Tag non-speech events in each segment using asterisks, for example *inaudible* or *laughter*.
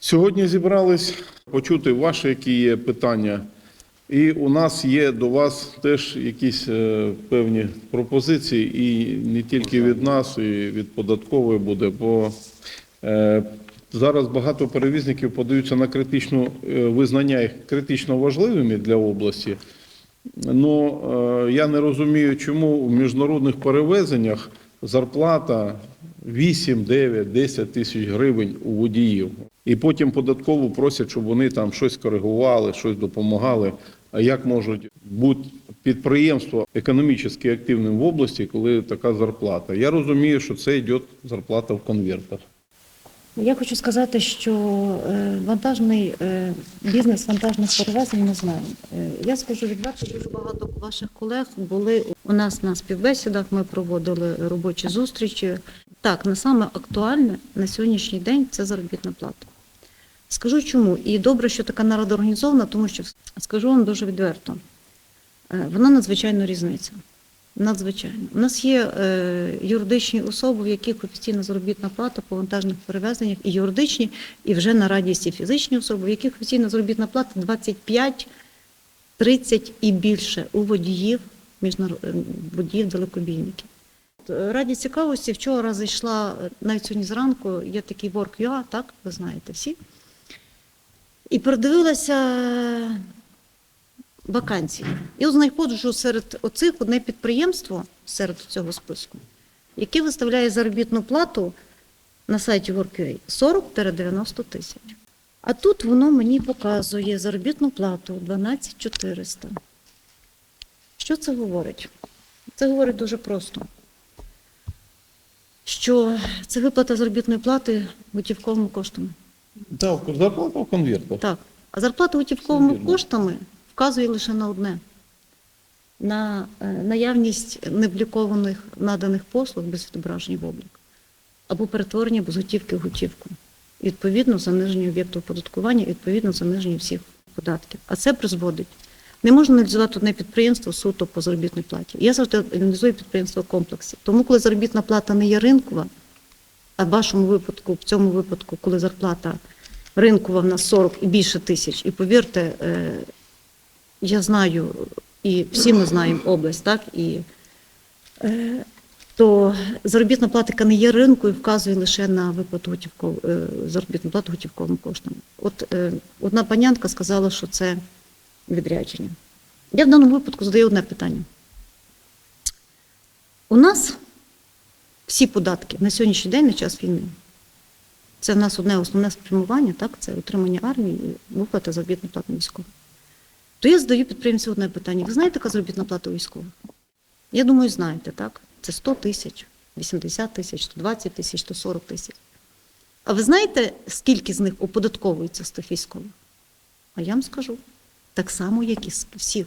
Сьогодні зібрались почути ваші, які є питання. І у нас є до вас теж якісь е, певні пропозиції, і не тільки від нас, і від податкової буде, бо е, зараз багато перевізників подаються на критичну е, визнання їх критично важливими для області. Ну я не розумію, чому в міжнародних перевезеннях зарплата 8, 9, 10 тисяч гривень у водіїв. І потім податкову просять, щоб вони там щось коригували, щось допомагали. А як можуть бути підприємства економічно активним в області, коли така зарплата? Я розумію, що це йде зарплата в конвертах. Я хочу сказати, що е, вантажний е, бізнес вантажних перевезень ми знаємо. Е, Я скажу відверто, дуже багато ваших колег були у нас на співбесідах. Ми проводили робочі зустрічі. Так, на саме актуальне на сьогоднішній день це заробітна плата. Скажу чому. І добре, що така нарада організована, тому що скажу вам дуже відверто. Е, Вона надзвичайно різниця. Надзвичайно. У нас є е, юридичні особи, в яких офіційна заробітна плата по вантажних перевезеннях, і юридичні, і вже на радісті фізичні особи, в яких офіційна заробітна плата 25, 30 і більше у водіїв, міжнарод... е, водіїв далекобійників. Е, Раді цікавості, вчора зайшла, навіть сьогодні зранку, є такий Work.ua, так, ви знаєте всі. І передивилася вакансії. І знаходжу серед оцих одне підприємство серед цього списку, яке виставляє заробітну плату на сайті Work.ua 40-90 тисяч. А тут воно мені показує заробітну плату 12 400. Що це говорить? Це говорить дуже просто, що це виплата заробітної плати готівковими коштами. Так, зарплата в конвертах. Так. А зарплата готівковими коштами вказує лише на одне: на е, наявність необлікованих наданих послуг без відображення в облік або перетворення без готівки в готівку. Відповідно, заниження об'єкту оподаткування, відповідно, заниження всіх податків. А це призводить. Не можна аналізувати одне підприємство суто по заробітній платі. Я завжди аналізую підприємство в комплексі. Тому, коли заробітна плата не є ринкова, а в вашому випадку, в цьому випадку, коли зарплата ринкова в нас 40 і більше тисяч, і повірте, е, я знаю, і всі ми знаємо область, так, і е, то заробітна плата, не є ринкою, вказує лише на виплату готівков, е, заробітну плату готівковими коштами. От одна панянка сказала, що це відрядження. Я в даному випадку задаю одне питання. У нас всі податки на сьогоднішній день на час війни. Це в нас одне основне спрямування, так, це утримання армії і виплата заробітної плати військових. То я задаю підприємцю одне питання. Ви знаєте, яка заробітна плата військових? Я думаю, знаєте, так? Це 100 тисяч, 80 тисяч, 120 тисяч, 140 тисяч. А ви знаєте, скільки з них оподатковується з тих військових? А я вам скажу. Так само, як і всіх.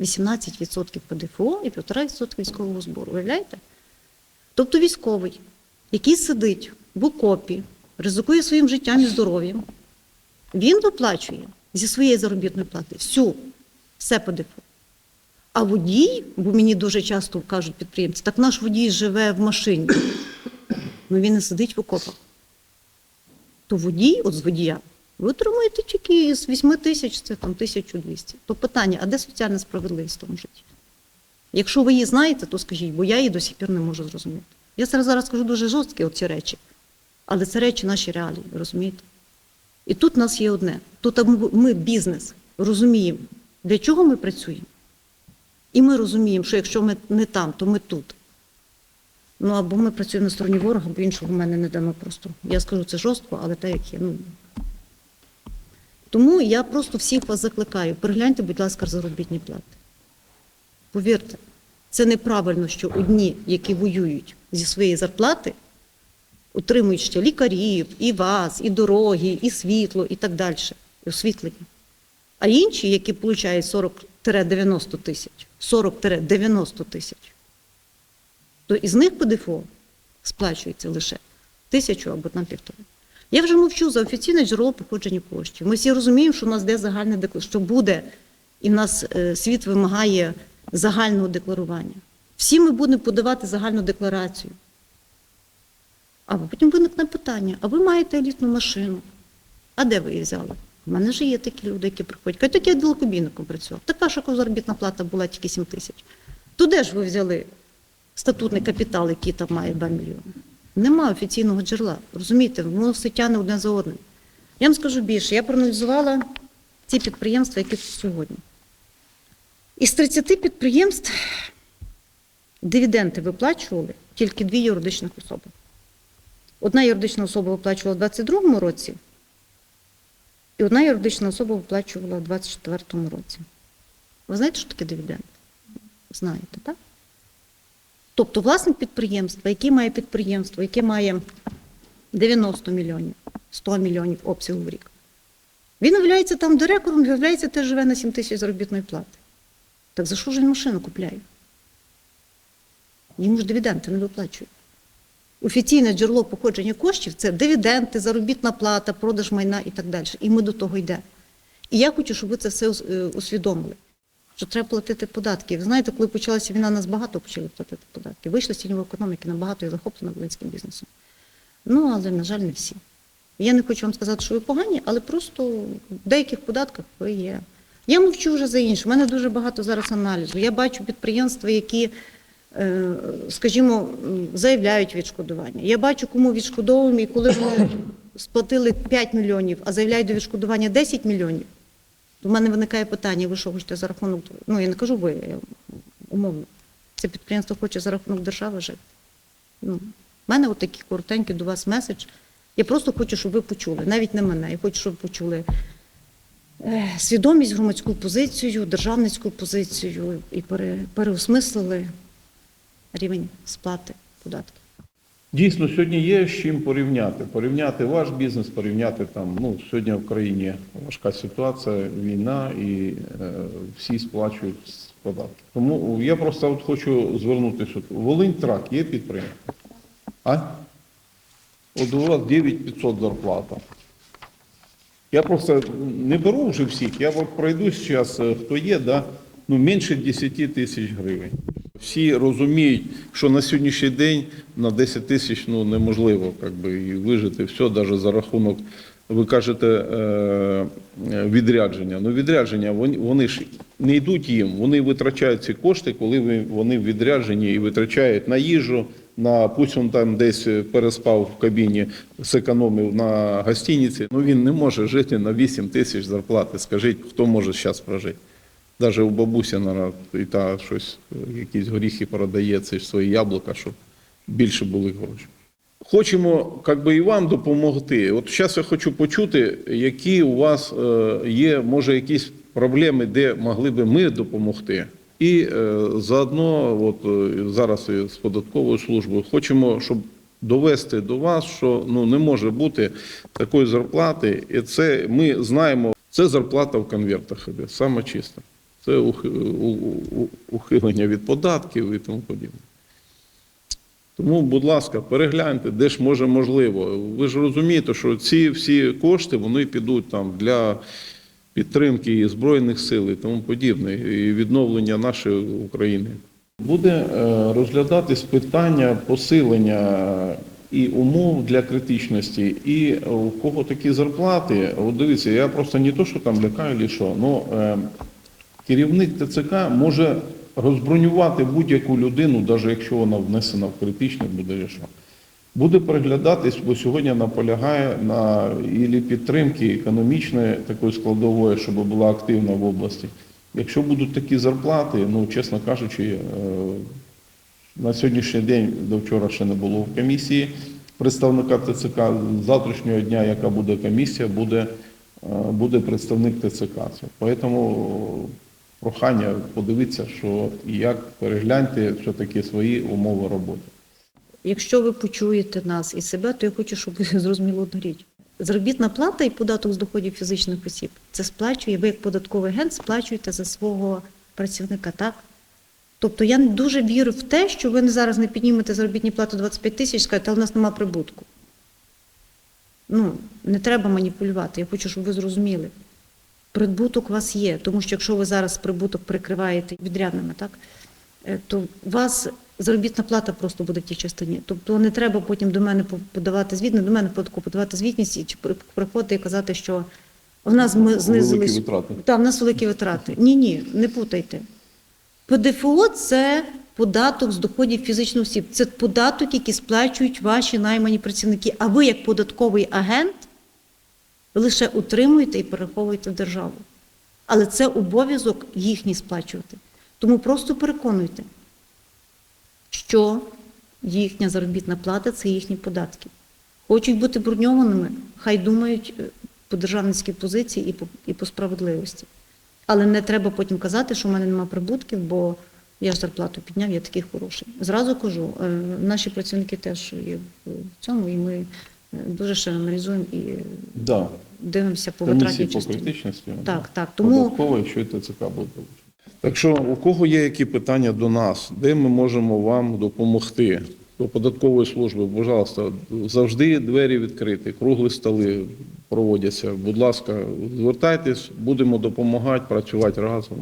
18% ПДФО і 1,5% військового збору. Уявляєте? Тобто військовий, який сидить в окопі, ризикує своїм життям і здоров'ям, він виплачує зі своєї заробітної плати всю, все ПДФО. А водій, бо мені дуже часто кажуть підприємці, так наш водій живе в машині, ну він не сидить в окопах. То водій, от з водія, ви отримуєте тільки з 8 тисяч, це там 1200. То питання, а де соціальна справедливість в тому житті? Якщо ви її знаєте, то скажіть, бо я її до сих пір не можу зрозуміти. Я зараз зараз скажу дуже жорсткі оці речі, але це речі наші реалії, розумієте? І тут в нас є одне. Тут ми- бізнес, розуміємо, для чого ми працюємо. І ми розуміємо, що якщо ми не там, то ми тут. Ну або ми працюємо на стороні ворога, бо іншого в мене не дано просто. Я скажу це жорстко, але те, як є. Ну, тому я просто всіх вас закликаю, перегляньте, будь ласка, заробітні плати. Повірте, це неправильно, що одні, які воюють зі своєї зарплати, отримують ще лікарів, і вас, і дороги, і світло, і так далі, і освітлення. А інші, які получають 40-90 тисяч, 40-90 тисяч, то із них ПДФО сплачується лише тисячу або там півтори. Я вже мовчу за офіційне джерело походження коштів. Ми всі розуміємо, що в нас де загальне що буде, і в нас е, світ вимагає загального декларування. Всі ми будемо подавати загальну декларацію. А потім виникне питання: а ви маєте елітну машину? А де ви її взяли? У мене вже є такі люди, які приходять. Кажуть, так я далекобійником працював. Так ваша заробітна плата була тільки 7 тисяч. То де ж ви взяли статутний капітал, який там має 2 мільйони? Нема офіційного джерела. Розумієте, воно все тягне одне за одним. Я вам скажу більше, я проаналізувала ці підприємства, які тут сьогодні. Із 30 підприємств дивіденди виплачували тільки дві юридичних особи. Одна юридична особа виплачувала у 2022 році, і одна юридична особа виплачувала у 2024 році. Ви знаєте, що таке дивіденд? Знаєте, так? Тобто власник підприємства, який має підприємство, яке має 90 мільйонів, 100 мільйонів обсягу в рік, він являється там директором, виявляється, теж живе на 7 тисяч заробітної плати. Так за що ж він машину купляє? Йому ж дивіденди не виплачують. Офіційне джерело походження коштів це дивіденди, заробітна плата, продаж майна і так далі. І ми до того йдемо. І я хочу, щоб ви це все е, усвідомили. Що треба платити податки. Ви знаєте, коли почалася війна, нас багато почали платити податки. Вийшли з тіньової економіки, набагато і захоплено волинським бізнесом. Ну, але, на жаль, не всі. Я не хочу вам сказати, що ви погані, але просто в деяких податках ви є. Я мовчу вже за інше. У мене дуже багато зараз аналізу. Я бачу підприємства, які, е, скажімо, заявляють відшкодування. Я бачу, кому відшкодовуємо, і коли вони сплатили 5 мільйонів, а заявляють до відшкодування 10 мільйонів, в мене виникає питання, ви що хочете за рахунок, ну я не кажу ви, я умовно, це підприємство хоче за рахунок держави жити. Ну, в мене от такий коротенький до вас меседж. Я просто хочу, щоб ви почули, навіть не мене, я хочу, щоб ви почули свідомість, громадську позицію, державницьку позицію і пере, переосмислили рівень сплати податків. Дійсно, сьогодні є з чим порівняти. Порівняти ваш бізнес, порівняти там. Ну сьогодні в країні важка ситуація, війна, і е, всі сплачують податки. Тому я просто от хочу звернутися. Волинь трак є підприємство. А? От у вас 9500 зарплата. Я просто не беру вже всіх, я от пройдусь зараз, е, хто є, да, ну менше 10 тисяч гривень. Всі розуміють, що на сьогоднішній день на 10 тисяч ну, неможливо как би, вижити все, навіть за рахунок, ви кажете, е, е, відрядження. Ну, відрядження, вони, вони ж не йдуть їм, вони витрачають ці кошти, коли вони в відрядженні і витрачають на їжу, на пусть він там десь переспав в кабіні, зекономив на гостиниці. Ну він не може жити на 8 тисяч зарплати. Скажіть, хто може зараз прожити? Навіть у бабусі наразі, і та щось, е, якісь горіхи продає, це ж свої яблука, щоб більше були гроші. Хочемо як би, і вам допомогти. От зараз я хочу почути, які у вас е, є, може, якісь проблеми, де могли би ми допомогти. І е, заодно, от е, зараз і з податковою службою, хочемо, щоб довести до вас, що ну не може бути такої зарплати, і це ми знаємо. Це зарплата в конвертах іде, саме чисто. Це ухилення від податків і тому подібне. Тому, будь ласка, перегляньте, де ж може можливо. Ви ж розумієте, що ці всі кошти вони підуть там для підтримки і Збройних сил і тому подібне, і відновлення нашої України. Буде е, розглядатись питання посилення і умов для критичності, і у кого такі зарплати. От дивіться, я просто не то, що там лякаю, чи що, ну е, керівник ТЦК може розбронювати будь-яку людину, навіть якщо вона внесена в критичне, буде що. Буде переглядатись, бо сьогодні наполягає на ілі підтримки економічної такої складової, щоб була активна в області. Якщо будуть такі зарплати, ну чесно кажучи, е, на сьогоднішній день до вчора ще не було в комісії представника ТЦК. З завтрашнього дня, яка буде комісія, буде, е, буде представник ТЦК. Тому прохання подивитися, що як перегляньте все-таки свої умови роботи. Якщо ви почуєте нас і себе, то я хочу, щоб ви *laughs* зрозуміли одну річ. Заробітна плата і податок з доходів фізичних осіб це сплачує, ви як податковий агент сплачуєте за свого працівника, так? Тобто я дуже вірю в те, що ви зараз не піднімете заробітні плати 25 тисяч скажете, але в нас немає прибутку. Ну, не треба маніпулювати. Я хочу, щоб ви зрозуміли. Прибуток у вас є, тому що якщо ви зараз прибуток прикриваєте відрядними, так, е, то у вас заробітна плата просто буде в тій частині. Тобто не треба потім до мене подавати звіт, не до мене подавати звітність і чи при- приходити і казати, що в нас ми знизились. Великі витрати. Так, в нас великі витрати. Ні, ні, не путайте. ПДФО це податок з доходів фізичних осіб. Це податок, який сплачують ваші наймані працівники. А ви, як податковий агент, лише утримуєте і перераховуєте в державу. Але це обов'язок їхній сплачувати. Тому просто переконуйте, що їхня заробітна плата це їхні податки. Хочуть бути броньованими, хай думають е, по державницькій позиції і по, і по справедливості. Але не треба потім казати, що в мене немає прибутків, бо я ж зарплату підняв, я такий хороший. Зразу кажу, е, наші працівники теж є в цьому, і ми е, дуже ще аналізуємо і Да. дивимося по витратній по частині. критичності. Так, так. Тому Податково, якщо і ТЦК буде. Так що, у кого є які питання до нас, де ми можемо вам допомогти? До податкової служби, пожалуйста, завжди двері відкриті, круглі столи проводяться. Будь ласка, звертайтесь, будемо допомагати, працювати разом.